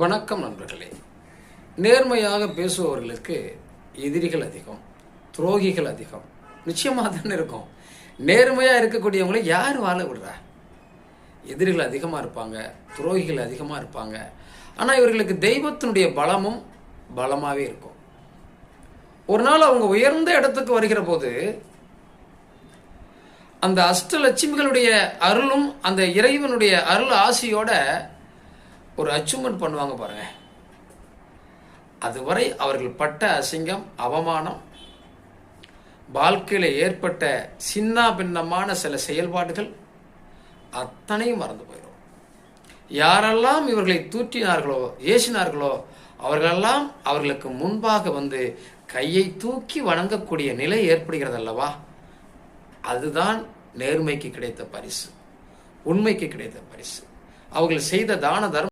வணக்கம் நண்பர்களே. நேர்மையாக பேசுபவர்களுக்கு எதிரிகள் அதிகம் துரோகிகள் அதிகம். நிச்சயமாக தானே இருக்கும். நேர்மையாக இருக்கக்கூடியவங்களை யார் வாழ விடுறா? எதிரிகள் அதிகமாக இருப்பாங்க துரோகிகள் அதிகமாக இருப்பாங்க. ஆனால் இவர்களுக்கு தெய்வத்தினுடைய பலமும் பலமாகவே இருக்கும். ஒரு நாள் அவங்க உயர்ந்த இடத்துக்கு வருகிற போது அந்த அஷ்டலட்சுமிகளுடைய அருளும் அந்த இறைவனுடைய அருள் ஆசையோட ஒரு அச்சீவ்மெண்ட் பண்ணுவாங்க பாருங்க. அதுவரை அவர்கள் பட்ட அசிங்கம் அவமானம் வாழ்க்கையில் ஏற்பட்ட சின்ன பின்னமான சில செயல்பாடுகள் அத்தனையும் மறந்து போயிடும். யாரெல்லாம் இவர்களை தூற்றினார்களோ ஏசினார்களோ அவர்களெல்லாம் அவர்களுக்கு முன்பாக வந்து கையை தூக்கி வணங்கக்கூடிய நிலை ஏற்படுகிறது அல்லவா அதுதான் நேர்மைக்கு கிடைத்த பரிசு. உண்மைக்கு கிடைத்த பரிசு. அவர்கள் செய்த தான தர்மம்